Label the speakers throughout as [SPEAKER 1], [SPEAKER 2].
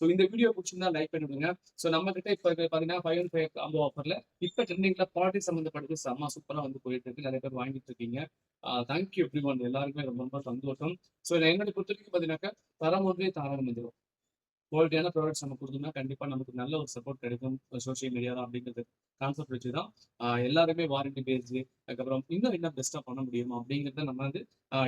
[SPEAKER 1] So இந்த video பிடிச்சிருந்தா like பண்ணிவிடுங்க ஸோ நம்ம கிட்ட இப்போ பார்த்தீங்கன்னா ஃபைவ் ஒன் ஃபைவ் காம்போ ஆஃபர்ல இப்போ ட்ரெண்டிங்ல பாட்டி சம்மந்தப்பட்டது செம்ம சூப்பராக வந்து போயிட்டு இருக்கு. நிறைய பேர் வாங்கிட்டு இருக்கீங்க. தேங்க்யூ எவ்ரி ஒன் எல்லாருக்குமே ரொம்ப ரொம்ப சந்தோஷம். ஸோ என்னோட பொறுத்த வரைக்கும் பார்த்தீங்கன்னாக்கா தரம் ஒன்றே தாரம் வந்துடும் குவாலிட்டியான ப்ராடக்ட்ஸ் நம்ம கொடுத்தோம்னா கண்டிப்பாக நமக்கு நல்ல ஒரு சப்போர்ட் கிடைக்கும். சோஷியல் மீடியா அப்படிங்கிறது. கான்செப்ட் வச்சு தான் எல்லாருமே வாரண்டி பேஸ்டு அதுக்கப்புறம் இன்னும் என்ன பெஸ்ட்டாக பண்ண முடியும் அப்படிங்கிறத நம்ம வந்து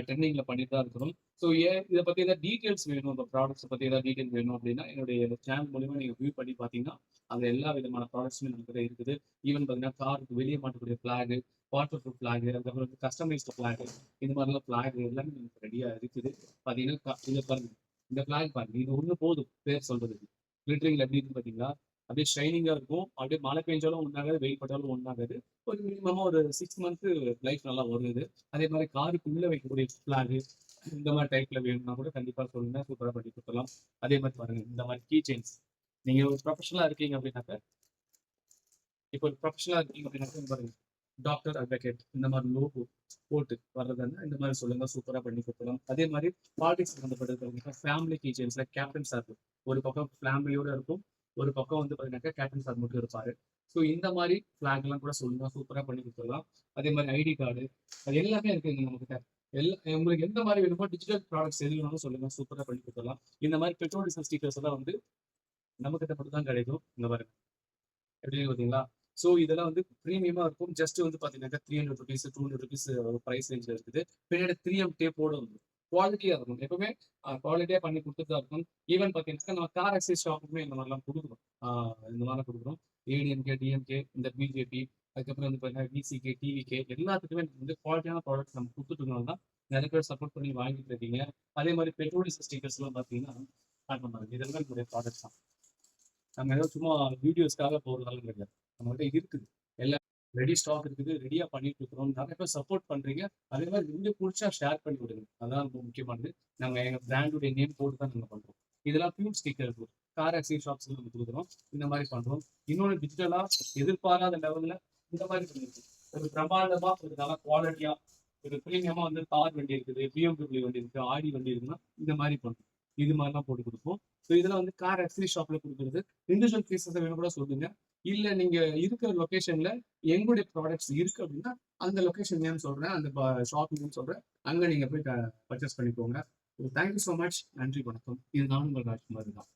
[SPEAKER 1] ட்ரெண்டிங்கில் பண்ணிட்டு தான் இருக்கிறோம். ஸோ ஏன் இதை பற்றி ஏதாவது டீட்டெயில்ஸ் வேணும்? அந்த ப்ராடக்ட்ஸை பற்றி ஏதாவது டீட்டெயில் வேணும் அப்படின்னா என்னுடைய சேனல் மூலிமா நீங்கள் வியூ பண்ணி பார்த்தீங்கன்னா அந்த எல்லா விதமான ப்ராடக்ட்ஸுமே நமக்கு இருக்குது. ஈவன் பார்த்தீங்கன்னா காருக்கு வெளியே மாட்டக்கூடிய ஃப்ளாகு வாட்டர் ப்ரூஃப் ஃப்ளாகு அதுக்கப்புறம் வந்து கஸ்டமைஸ்டு ஃப்ளாகு இந்த மாதிரிலாம் ஃப்ளாக் எல்லாமே நமக்கு ரெடியாக இருக்குது. பார்த்தீங்கன்னா இதை பாருங்க. இந்த ஃபிளாக் பாருங்க இது ஒன்று போதும் பேர் சொல்றதுக்கு கிளிட்டரிங்ல எப்படி இருக்கு பார்த்தீங்களா அப்படியே ஷைனிங்காக இருக்கும். அப்படியே மழை பெஞ்சாலும் ஒன்றாகாது வெயில் பட்டாலும் ஒன்றாகாது ஒரு மினிமமாக ஒரு சிக்ஸ் மந்த்து லைஃப் நல்லா வருது அதே மாதிரி காருக்குள்ளே வைக்கக்கூடிய ஃப்ளாகு இந்த மாதிரி டைப்ல வேணும்னா கூட கண்டிப்பாக சொல்லுங்க சூப்பராக பண்ணி கொடுத்துடலாம். அதே மாதிரி பாருங்க இந்த மாதிரி கீ செயின்ஸ் நீங்கள் ஒரு ப்ரொஃபஷனலாக இருக்கீங்க அப்படின்னாக்க இப்போ ஒரு ப்ரொஃபஷனலாக இருக்கீங்க அப்படின்னாக்க பாருங்க. டாக்டர் அட்வொகேட் இந்த மாதிரி லோகோ போட்டு வர்றதுன்னா இந்த மாதிரி சொல்லுங்க சூப்பராக பண்ணி கொடுத்துடலாம் அதே மாதிரி பாலிடிக்ஸ் சம்மந்தப்பட்டது ஃபேமிலி கீ கேப்டன் சார் ஒரு பக்கம் ஃபேமிலியோட இருக்கும் ஒரு பக்கம் வந்து பார்த்தீங்கன்னாக்கா கேப்டன் சார் மட்டும் இருப்பாரு. ஸோ இந்த மாதிரி ஃபிளாக் எல்லாம் கூட சொல்லுங்க சூப்பராக பண்ணி கொடுத்துடலாம். அதே மாதிரி ஐடி கார்டு அது எல்லாமே இருக்குங்க நம்மகிட்ட எல்லா உங்களுக்கு எந்த மாதிரி வேணுமோ டிஜிட்டல் ப்ராடக்ட்ஸ் எது வேணும்னு சொல்லுங்க சூப்பராக பண்ணி கொடுத்துடலாம். இந்த மாதிரி பெட்ரோல் டீசல் ஸ்டிக்கர்ஸ் எல்லாம் வந்து நமக்கு மட்டும் தான் கிடைக்கும். இந்த பாருங்க. எப்படின்னு பார்த்தீங்களா ஸோ இதெல்லாம் வந்து ப்ரீமியமாக இருக்கும். ஜஸ்ட் வந்து பார்த்தீங்கன்னா three hundred rupees two hundred rupees price ரேஞ்சில் இருக்குது. பின்னாடி த்ரீ எம் டேப்போட வந்து குவாலிட்டியாக இருக்கும் எப்பவுமே குவாலிட்டியாக பண்ணி கொடுத்துட்டு தான் இருக்கும் ஈவன் பார்த்தீங்கன்னா நம்ம கார் எக்ஸைஸ் ஷாப்புக்குமே இந்த மாதிரிலாம் கொடுக்குறோம். ஆஹ் இந்த மாதிரிலாம் கொடுக்குறோம். ஏடிஎம்கே டிஎம்கே இந்த பிஜேபி அதுக்கப்புறம் வந்து பார்த்தீங்கன்னா விசிகே டிவிகே எல்லாத்துக்குமே வந்து குவாலிட்டியான ப்ராடக்ட்ஸ் நம்ம கொடுத்துட்டு தான் நிறைய பேர் சப்போர்ட் பண்ணி வாங்கிட்டு இருக்கீங்க. அதே மாதிரி பெட்ரோல் ஸ்டிக்கர்ஸ்லாம் பார்த்தீங்கன்னா இதெல்லாம் நம்மளுடைய ப்ராடக்ட்ஸ் தான். நம்ம ஏதோ சும்மா வீடியோஸ்க்காக போகிறதால கிடையாது. நம்மகிட்ட இருக்குது. எல்லாம் ரெடி ஸ்டாக் இருக்குது. ரெடியாக பண்ணிட்டு இருக்கிறோம் நிறைய பேர் சப்போர்ட் பண்ணுறீங்க அதே மாதிரி வீடியோ பிடிச்சா ஷேர் பண்ணி விடுங்க. அதான் ரொம்ப முக்கியமானது. நாங்கள் எங்கள் பிராண்டுடைய நேம் போட்டு தான் நம்ம பண்ணுறோம் இதெல்லாம் பியூர் ஸ்டிக்கர் கார் ஆக்சி ஷாப்ஸ் நம்ம கொடுக்குறோம். இந்த மாதிரி பண்ணுறோம் இன்னொன்று டிஜிட்டலாக எதிர்பாராத லெவலில் இந்த மாதிரி பண்ணிருக்கோம். ஒரு பிரமாதமாக ஒரு நல்லா குவாலிட்டியாக ஒரு ப்ரீமியமாக வந்து கார் வண்டி இருக்குது. பிஎம்டபிள்யூ வண்டி இருக்குது. ஆடி வண்டி இருக்குன்னா இந்த மாதிரி பண்ணுறோம் இது மாதிரிலாம் போட்டு கொடுப்போம். ஸோ இதெல்லாம் வந்து கார் ஆக்சரி ஷாப்ல கொடுக்குறது. இண்டிவிஜுவல் பீசஸ் வேணும் கூட சொல்லுங்க. இல்ல நீங்க இருக்கிற லொகேஷன்ல எங்களுடைய ப்ராடக்ட்ஸ் இருக்கு அப்படின்னா அந்த லொக்கேஷன் நேம் சொல்றேன் அந்த ஷாப் நேம் சொல்றேன். அங்க நீங்க போய் பர்ச்சேஸ் பண்ணிக்கோங்க. தேங்க்யூ ஸோ மச் நன்றி வணக்கம். இதுதான் உங்கள் ராஜ்குமார் தான்.